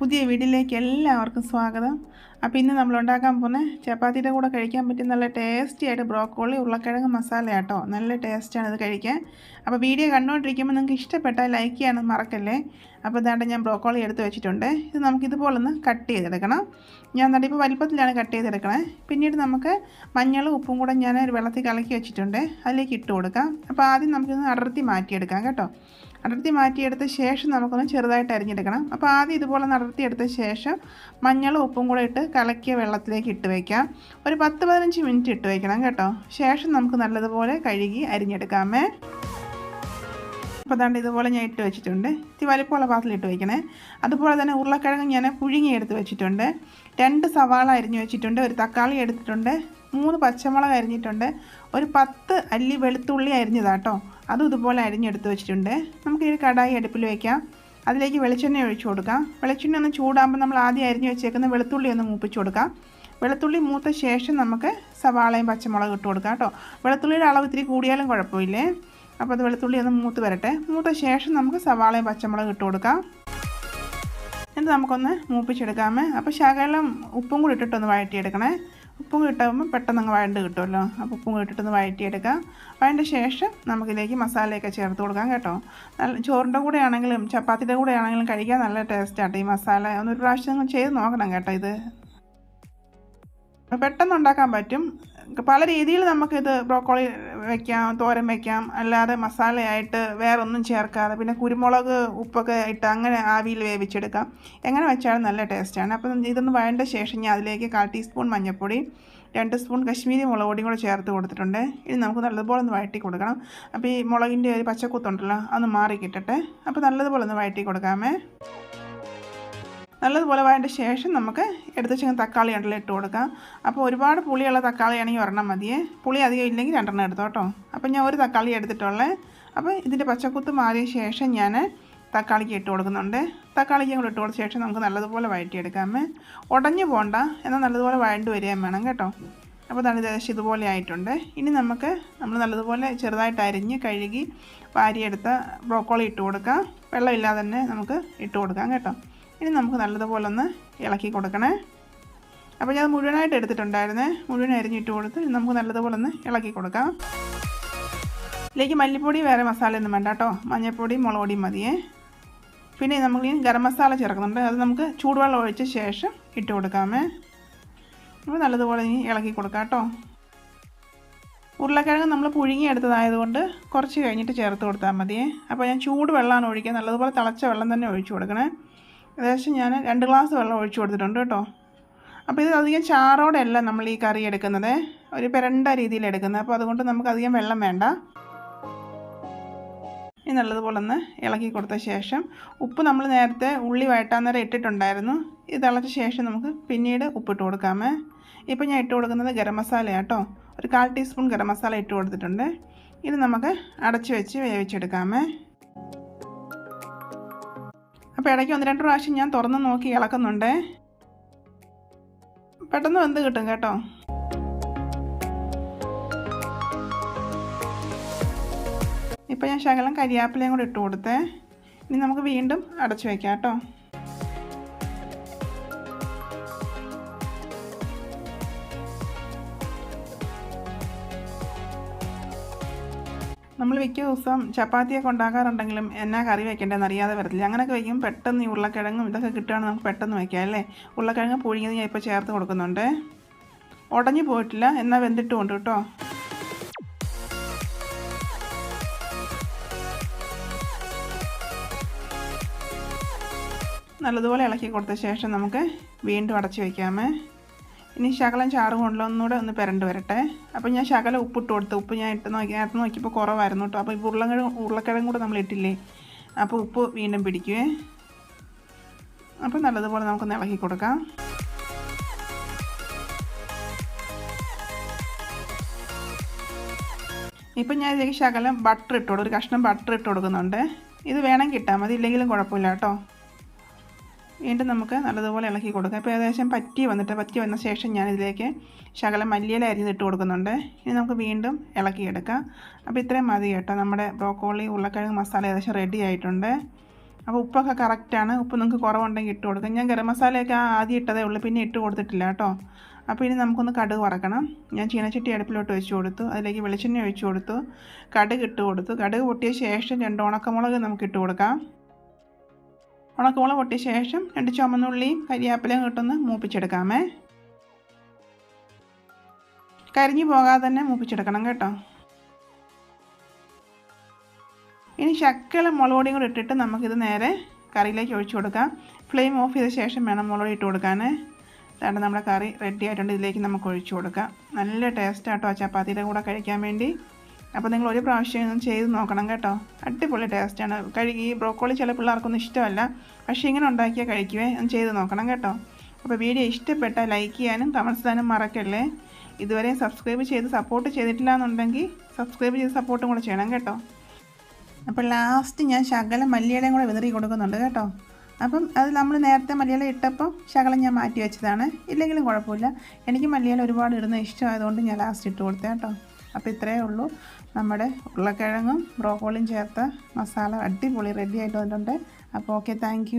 പുതിയ വീഡിയോയിലേക്ക് എല്ലാവർക്കും സ്വാഗതം. അപ്പോൾ ഇന്ന് നമ്മൾ ഉണ്ടാക്കാൻ പോകുന്ന ചപ്പാത്തിയുടെ കൂടെ കഴിക്കാൻ പറ്റിയ നല്ല ടേസ്റ്റി ആയിട്ട് ബ്രോക്കോളി ഉരുളക്കിഴങ്ങ് മസാല കേട്ടോ നല്ല ടേസ്റ്റാണ് ഇത് കഴിക്കാൻ. അപ്പോൾ വീഡിയോ കണ്ടുകൊണ്ടിരിക്കുമ്പോൾ നിങ്ങൾക്ക് ഇഷ്ടപ്പെട്ടാൽ ലൈക്ക് ചെയ്യാനും മറക്കല്ലേ? അപ്പോൾ ഇതാണ്ട് ഞാൻ ബ്രോക്കോളി എടുത്ത് വെച്ചിട്ടുണ്ട്. ഇത് നമുക്ക് ഇതുപോലൊന്ന് കട്ട് ചെയ്തെടുക്കണം. ഞാൻ എന്നിട്ട് ഇപ്പോൾ വലിപ്പത്തിലാണ് കട്ട് ചെയ്തെടുക്കണേ. പിന്നീട് നമുക്ക് മഞ്ഞളും ഉപ്പും കൂടെ ഞാൻ ഒരു വെള്ളത്തിൽ കലക്കി വെച്ചിട്ടുണ്ട്. അതിലേക്ക് ഇട്ട് കൊടുക്കാം. അപ്പോൾ ആദ്യം നമുക്കിത് അടർത്തി മാറ്റിയെടുക്കാം കേട്ടോ. അടർത്തി മാറ്റിയെടുത്ത ശേഷം നമുക്കൊന്ന് ചെറുതായിട്ട് അരിഞ്ഞെടുക്കണം. അപ്പോൾ ആദ്യം ഇതുപോലെ നടത്തിയെടുത്ത ശേഷം മഞ്ഞളും ഉപ്പും കൂടെ ഇട്ട് കലക്കിയ വെള്ളത്തിലേക്ക് ഇട്ട് വയ്ക്കാം ഒരു പത്ത് പതിനഞ്ച് മിനിറ്റ് ഇട്ട് വയ്ക്കണം കേട്ടോ. ശേഷം നമുക്ക് നല്ലതുപോലെ കഴുകി അരിഞ്ഞെടുക്കാമേ. അപ്പോൾ അതാണ്ട് ഇതുപോലെ ഞാൻ ഇട്ട് വെച്ചിട്ടുണ്ട്. ഇത്തിരി വലിപ്പമുള്ള പാത്രത്തിൽ ഇട്ട് വയ്ക്കണേ അതുപോലെ തന്നെ ഉരുളക്കിഴങ്ങ് ഞാൻ പുഴുങ്ങി എടുത്ത് വെച്ചിട്ടുണ്ട്. രണ്ട് സവാള അരിഞ്ഞ് വെച്ചിട്ടുണ്ട്. ഒരു തക്കാളി എടുത്തിട്ടുണ്ട്. മൂന്ന് പച്ചമുളക് അരിഞ്ഞിട്ടുണ്ട്. ഒരു പത്ത് അല്ലി വെളുത്തുള്ളി അരിഞ്ഞതാട്ടോ അതും ഇതുപോലെ അരിഞ്ഞെടുത്ത് വെച്ചിട്ടുണ്ട്. നമുക്ക് ഈ കടായി അടുപ്പിൽ വയ്ക്കാം അതിലേക്ക് വെളിച്ചെണ്ണ ഒഴിച്ചു കൊടുക്കാം. വെളിച്ചെണ്ണ ഒന്ന് ചൂടാകുമ്പോൾ നമ്മൾ ആദ്യം അരിഞ്ഞ് വെച്ചേക്കുന്ന വെളുത്തുള്ളി ഒന്ന് മൂപ്പിച്ചു കൊടുക്കാം. വെളുത്തുള്ളി മൂത്ത ശേഷം നമുക്ക് സവാളയും പച്ചമുളകും ഇട്ട് കൊടുക്കാം കേട്ടോ. വെളുത്തുള്ളിയുടെ അളവ് ഇത്തിരി കൂടിയാലും കുഴപ്പമില്ലേ? അപ്പോൾ അത് വെളുത്തുള്ളി ഒന്ന് മൂത്ത് വരട്ടെ. മൂത്ത ശേഷം നമുക്ക് സവാളയും പച്ചമുളകും ഇട്ട് കൊടുക്കാം. എന്നിട്ട് നമുക്കൊന്ന് മൂപ്പിച്ചെടുക്കാമേ. അപ്പോൾ ശകലം ഉപ്പും കൂടി ഇട്ടിട്ടൊന്ന് വഴറ്റിയെടുക്കണേ. ഉപ്പും കൂടി ഇട്ടാകുമ്പോൾ പെട്ടെന്ന് അങ്ങ് വഴണ്ട് കിട്ടുമല്ലോ. അപ്പോൾ ഉപ്പും ഇട്ടിട്ടൊന്ന് വഴറ്റിയെടുക്കാം വഴണ്ട ശേഷം നമുക്കിതിലേക്ക് മസാലയൊക്കെ ചേർത്ത് കൊടുക്കാം കേട്ടോ. നല്ല ചോറിന്റെ കൂടെ ആണെങ്കിലും ചപ്പാത്തിന്റെ കൂടെ ആണെങ്കിലും കഴിക്കാൻ നല്ല ടേസ്റ്റാണ് ഈ മസാല. ഒന്നൊരു പ്രാവശ്യം ചെയ്ത് നോക്കണം കേട്ടോ ഇത്. പെട്ടെന്ന് ഉണ്ടാക്കാൻ പറ്റും. പല രീതിയിൽ നമുക്കിത് ബ്രോക്കോളി വെക്കാം തോരൻ വെക്കാം അല്ലാതെ മസാലയായിട്ട് വേറെ ഒന്നും ചേർക്കാതെ പിന്നെ കുരുമുളക് ഉപ്പൊക്കെ ഇട്ട് അങ്ങനെ ആവിയിൽ വേവിച്ചെടുക്കാം. എങ്ങനെ വെച്ചാലും നല്ല ടേസ്റ്റാണ്. അപ്പം ഇതൊന്ന് വേണ്ട ശേഷം ഞാൻ അതിലേക്ക് കാൽ ടീസ്പൂൺ മഞ്ഞൾപ്പൊടി രണ്ട് സ്പൂൺ കശ്മീരി മുളക് പൊടിയും കൂടെ ചേർത്ത് കൊടുത്തിട്ടുണ്ട്. ഇനി നമുക്ക് നല്ലതുപോലെ ഒന്ന് വഴറ്റി കൊടുക്കണം. അപ്പോൾ ഈ മുളകിന്റെ ഒരു പച്ചക്കുത്തുണ്ടല്ലോ അതൊന്ന് മാറി കിട്ടട്ടെ അപ്പോൾ നല്ലതുപോലെ ഒന്ന് വഴറ്റി കൊടുക്കാമേ. നല്ലതുപോലെ വായതിന്റെ ശേഷം നമുക്ക് എടുത്ത് വെച്ചാൽ തക്കാളി ഉണ്ടല്ലോ ഇട്ട് കൊടുക്കാം. അപ്പോൾ ഒരുപാട് പുളിയുള്ള തക്കാളിയാണെങ്കിൽ ഒരെണ്ണം മതിയേ. പുളി അധികം ഇല്ലെങ്കിൽ രണ്ടെണ്ണം എടുത്തോ കേട്ടോ. അപ്പോൾ ഞാൻ ഒരു തക്കാളി എടുത്തിട്ടുള്ളേ. അപ്പോൾ ഇതിന്റെ പച്ചക്കുത്ത് മാറിയ ശേഷം ഞാൻ തക്കാളിക്ക് ഇട്ട് കൊടുക്കുന്നുണ്ട്. തക്കാളിക്ക് കൂടെ ഇട്ട് കൊടുത്ത ശേഷം നമുക്ക് നല്ലതുപോലെ വഴറ്റിയെടുക്കാമേ ഉടഞ്ഞു പോകണ്ട എന്നാൽ നല്ലതുപോലെ വഴണ്ട് വരികയും വേണം കേട്ടോ. അപ്പോൾ അതാണ് ഏകദേശം ഇതുപോലെ ആയിട്ടുണ്ട്. ഇനി നമുക്ക് നമ്മൾ നല്ലതുപോലെ ചെറുതായിട്ട് അരിഞ്ഞ് കഴുകി വാരിയെടുത്ത ബ്രോക്കോളി ഇട്ട് കൊടുക്കാം. വെള്ളമില്ലാതെ തന്നെ നമുക്ക് ഇട്ട് കൊടുക്കാം കേട്ടോ. ഇനി നമുക്ക് നല്ലതുപോലെ ഒന്ന് ഇളക്കി കൊടുക്കണേ. അപ്പോൾ ഞാൻ മുഴുവനായിട്ട് എടുത്തിട്ടുണ്ടായിരുന്നേ. മുഴുവൻ അരിഞ്ഞിട്ട് കൊടുത്ത് നമുക്ക് നല്ലതുപോലെ ഒന്ന് ഇളക്കി കൊടുക്കാം. ഇതിലേക്ക് മല്ലിപ്പൊടി വേറെ മസാല ഒന്നും വേണ്ട കേട്ടോ. മഞ്ഞൾപ്പൊടി മുളക് പൊടിയും മതിയേ. പിന്നെ നമ്മൾ ഈ ഗരം മസാല ചേർക്കുന്നുണ്ട്. അത് നമുക്ക് ചൂടുവെള്ളം ഒഴിച്ച ശേഷം ഇട്ട് കൊടുക്കാമേ. അപ്പോൾ നല്ലതുപോലെ ഇനി ഇളക്കി കൊടുക്കാം കേട്ടോ. ഉരുളക്കിഴങ്ങ് നമ്മൾ പുഴുങ്ങിയെടുത്തതായതുകൊണ്ട് കുറച്ച് കഴിഞ്ഞിട്ട് ചേർത്ത് കൊടുത്താൽ മതിയേ. അപ്പോൾ ഞാൻ ചൂട് വെള്ളമാണ് ഒഴിക്കുക നല്ലതുപോലെ തിളച്ച വെള്ളം തന്നെ ഒഴിച്ചു കൊടുക്കണേ. ഏകദേശം ഞാൻ രണ്ട് ഗ്ലാസ് വെള്ളം ഒഴിച്ചു കൊടുത്തിട്ടുണ്ട് കേട്ടോ. അപ്പോൾ ഇത് അധികം ചാറോടെയല്ല നമ്മൾ ഈ കറി എടുക്കുന്നത്. ഒരു പെരണ്ട രീതിയിൽ എടുക്കുന്നത്. അപ്പോൾ അതുകൊണ്ട് നമുക്ക് അധികം വെള്ളം വേണ്ട. ഇനി നല്ലതുപോലെ ഒന്ന് ഇളക്കി കൊടുത്ത ശേഷം ഉപ്പ് നമ്മൾ നേരത്തെ ഉള്ളി വഴറ്റാൻ നേരം ഇട്ടിട്ടുണ്ടായിരുന്നു. ഇത് തിളച്ച ശേഷം നമുക്ക് പിന്നീട് ഉപ്പിട്ട് കൊടുക്കാമേ. ഇപ്പോൾ ഞാൻ ഇട്ട് കൊടുക്കുന്നത് ഗരം മസാല കേട്ടോ. ഒരു കാൽ ടീസ്പൂൺ ഗരം മസാല ഇട്ട് കൊടുത്തിട്ടുണ്ട്. ഇത് നമുക്ക് അടച്ച് വെച്ച് വേവിച്ചെടുക്കാമേ. അപ്പോൾ ഇടയ്ക്ക് ഒന്ന് രണ്ട് പ്രാവശ്യം ഞാൻ തുറന്ന് നോക്കി ഇളക്കുന്നുണ്ട്. പെട്ടെന്ന് വെന്ത് കിട്ടും കേട്ടോ. ഇപ്പോൾ ഞാൻ ശകലം കരിയാപ്പിലയും കൂടി ഇട്ട് കൊടുത്തേ. ഇനി നമുക്ക് വീണ്ടും അടച്ചു വയ്ക്കാം കേട്ടോ. നമ്മൾ മിക്ക ദിവസം ചപ്പാത്തിയൊക്കെ ഉണ്ടാക്കാറുണ്ടെങ്കിലും എന്നാ കറി വെക്കേണ്ടതെന്ന് അറിയാതെ വരത്തില്ല. അങ്ങനെയൊക്കെ വയ്ക്കും പെട്ടെന്ന് ഈ ഉരുളക്കിഴങ്ങും ഇതൊക്കെ കിട്ടുകയാണെങ്കിൽ നമുക്ക് പെട്ടെന്ന് വയ്ക്കാം അല്ലേ? ഉരുളക്കിഴങ്ങ് പുഴുങ്ങിയത് ഞാൻ ഇപ്പോൾ ചേർത്ത് കൊടുക്കുന്നുണ്ട്. ഉടഞ്ഞു പോയിട്ടില്ല. എന്നാൽ വെന്തിട്ടുമുണ്ട് കേട്ടോ. നല്ലതുപോലെ ഇളക്കി കൊടുത്ത ശേഷം നമുക്ക് വീണ്ടും അടച്ചു വയ്ക്കാമേ ഇനി ശകലം ചാറ് കൊണ്ടുള്ള ഒന്നുകൂടെ ഒന്ന് പെരണ്ട് വരട്ടെ. അപ്പോൾ ഞാൻ ശകലം ഉപ്പിട്ട് കൊടുത്തു. ഉപ്പ് ഞാൻ ഇട്ട് നോക്കി നേരത്തെ നോക്കിയപ്പോൾ കുറവായിരുന്നു കേട്ടോ അപ്പോൾ ഈ ഉരുളക്കിഴങ്ങ് ഉരുളക്കിഴങ്ങ് കൂടെ നമ്മൾ ഇട്ടില്ലേ? അപ്പോൾ ഉപ്പ് വീണ്ടും പിടിക്കുവേ. അപ്പോൾ നല്ലതുപോലെ നമുക്കൊന്ന് ഇളക്കി കൊടുക്കാം. ഇപ്പം ഞാൻ ഇതിലേക്ക് ശകലം ബട്ടർ ഇട്ട് കൊടുക്കും ഒരു കഷ്ണം ബട്ടർ ഇട്ട് കൊടുക്കുന്നുണ്ട്. ഇത് വേണമെങ്കിൽ ഇട്ടാൽ മതി. ഇല്ലെങ്കിലും കുഴപ്പമില്ല കേട്ടോ വീണ്ടും നമുക്ക് നല്ലതുപോലെ ഇളക്കി കൊടുക്കാം. ഇപ്പോൾ ഏകദേശം പറ്റി വന്നിട്ട് പറ്റി വന്ന ശേഷം ഞാനിതിലേക്ക് ശകലം മല്ലിയില അരിഞ്ഞിട്ട് കൊടുക്കുന്നുണ്ട്. ഇനി നമുക്ക് വീണ്ടും ഇളക്കിയെടുക്കാം. അപ്പോൾ ഇത്രയും മതി കേട്ടോ. നമ്മുടെ ബ്രോക്കോളി ഉരുളക്കിഴങ്ങ് മസാല ഏകദേശം റെഡി ആയിട്ടുണ്ട്. അപ്പോൾ ഉപ്പൊക്കെ കറക്റ്റാണ് ഉപ്പ് നിങ്ങൾക്ക് കുറവുണ്ടെങ്കിൽ ഇട്ട് കൊടുക്കാം. ഞാൻ ഗരം മസാലയൊക്കെ ആദ്യം ഇട്ടതേ ഉള്ളൂ. പിന്നെ ഇട്ട് കൊടുത്തിട്ടില്ല കേട്ടോ. അപ്പോൾ ഇനി നമുക്കൊന്ന് കടുക് വറക്കണം. ഞാൻ ചീനച്ചട്ടി അടുപ്പിലോട്ട് വെച്ച് കൊടുത്തു. അതിലേക്ക് വെളിച്ചെണ്ണ ഒഴിച്ചു കൊടുത്തു. കടുക് ഇട്ട് കൊടുത്തു. കടുക് പൊട്ടിയ ശേഷം രണ്ട് ഉണക്കമുളക് നമുക്ക് ഇട്ട് കൊടുക്കാം. ഉണക്കമുളക് പൊട്ടിയ ശേഷം രണ്ട് ചുമന്നുള്ളിയും കരിയാപ്പിലയും ഇട്ടൊന്ന് മൂപ്പിച്ചെടുക്കാമേ. കരിഞ്ഞു പോകാതെ തന്നെ മൂപ്പിച്ചെടുക്കണം കേട്ടോ. ഇനി ശക്കല മുളക് പൊടിയും കൂടി ഇട്ടിട്ട് നമുക്കിത് നേരെ കറിയിലേക്ക് ഒഴിച്ചു കൊടുക്കാം. ഫ്ലെയിം ഓഫ് ചെയ്ത ശേഷം വേണം മുളക് പൊടി ഇട്ട് കൊടുക്കാൻ അതാണ്ട് നമ്മുടെ കറി റെഡി ആയിട്ടുണ്ട്. ഇതിലേക്ക് നമുക്ക് ഒഴിച്ചു കൊടുക്കാം. നല്ല ടേസ്റ്റ് ആട്ടോ ചപ്പാത്തിയുടെ കൂടെ കഴിക്കാൻ വേണ്ടി. അപ്പോൾ നിങ്ങൾ ഒരു പ്രാവശ്യം ചെയ്ത് നോക്കണം കേട്ടോ. അടിപൊളി ടേസ്റ്റാണ് കഴുകി ബ്രോക്കോളി ചില പിള്ളേർക്കൊന്നും ഇഷ്ടമല്ല. പക്ഷേ ഇങ്ങനെ ഉണ്ടാക്കിയാൽ കഴിക്കുവേ? ഒന്ന് ചെയ്ത് നോക്കണം കേട്ടോ. അപ്പോൾ വീഡിയോ ഇഷ്ടപ്പെട്ട ലൈക്ക് ചെയ്യാനും കമൻസ് ചെയ്യാനും മറക്കല്ലേ? ഇതുവരെ സബ്സ്ക്രൈബ് ചെയ്ത് സപ്പോർട്ട് ചെയ്തിട്ടില്ല എന്നുണ്ടെങ്കിൽ സബ്സ്ക്രൈബ് ചെയ്ത് സപ്പോർട്ടും കൂടെ ചെയ്യണം കേട്ടോ. അപ്പോൾ ലാസ്റ്റ് ഞാൻ ശകലം മല്ലിയിലയും കൂടെ വിതറി കൊടുക്കുന്നുണ്ട് കേട്ടോ. അപ്പം അത് നമ്മൾ നേരത്തെ മല്ലിയില ഇട്ടപ്പോൾ ശകലം ഞാൻ മാറ്റി വെച്ചതാണ്. ഇല്ലെങ്കിലും കുഴപ്പമില്ല. എനിക്ക് മല്ലിയില ഒരുപാട് ഇടുന്ന ഇഷ്ടമായതുകൊണ്ട് ഞാൻ ലാസ്റ്റ് ഇട്ട് കൊടുത്തേ കേട്ടോ. അപ്പോൾ ഇത്രയേ ഉള്ളൂ. നമ്മുടെ ഉരുളക്കിഴങ്ങും ബ്രോക്കോളിയും ചേർത്ത മസാല അടിപൊളി റെഡി ആയിട്ട് വന്നിട്ടുണ്ട്. അപ്പോൾ ഓക്കെ താങ്ക്